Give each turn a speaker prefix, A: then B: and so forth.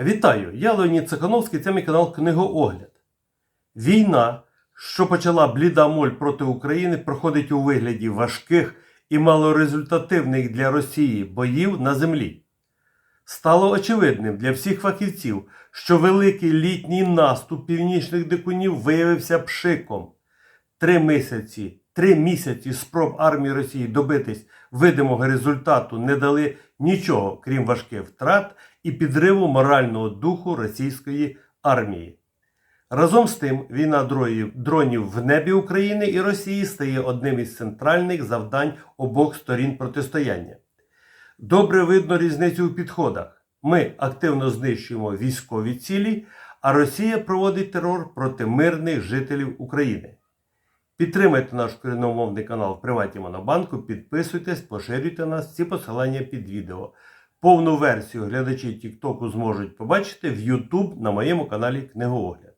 A: Вітаю! Я Леонід Цехановський, це мій канал Книгоогляд. Війна, що почала бліда моль проти України, проходить у вигляді важких і малорезультативних для Росії боїв на землі. Стало очевидним для всіх фахівців, що великий літній наступ північних дикунів виявився пшиком. Три місяці, три місяці спроб армії Росії добитись видимого результату не дали нічого, крім важких втрат і підриву морального духу російської армії. Разом з тим, війна дронів в небі України і Росії стає одним із центральних завдань обох сторін протистояння. Добре видно різницю у підходах. Ми активно знищуємо військові цілі, а Росія проводить терор проти мирних жителів України. Підтримайте наш корінномовний канал в приваті Монобанку, підписуйтесь, поширюйте нас, всі посилання під відео. Повну версію глядачі Тіктоку зможуть побачити в YouTube на моєму каналі Книгоогляд.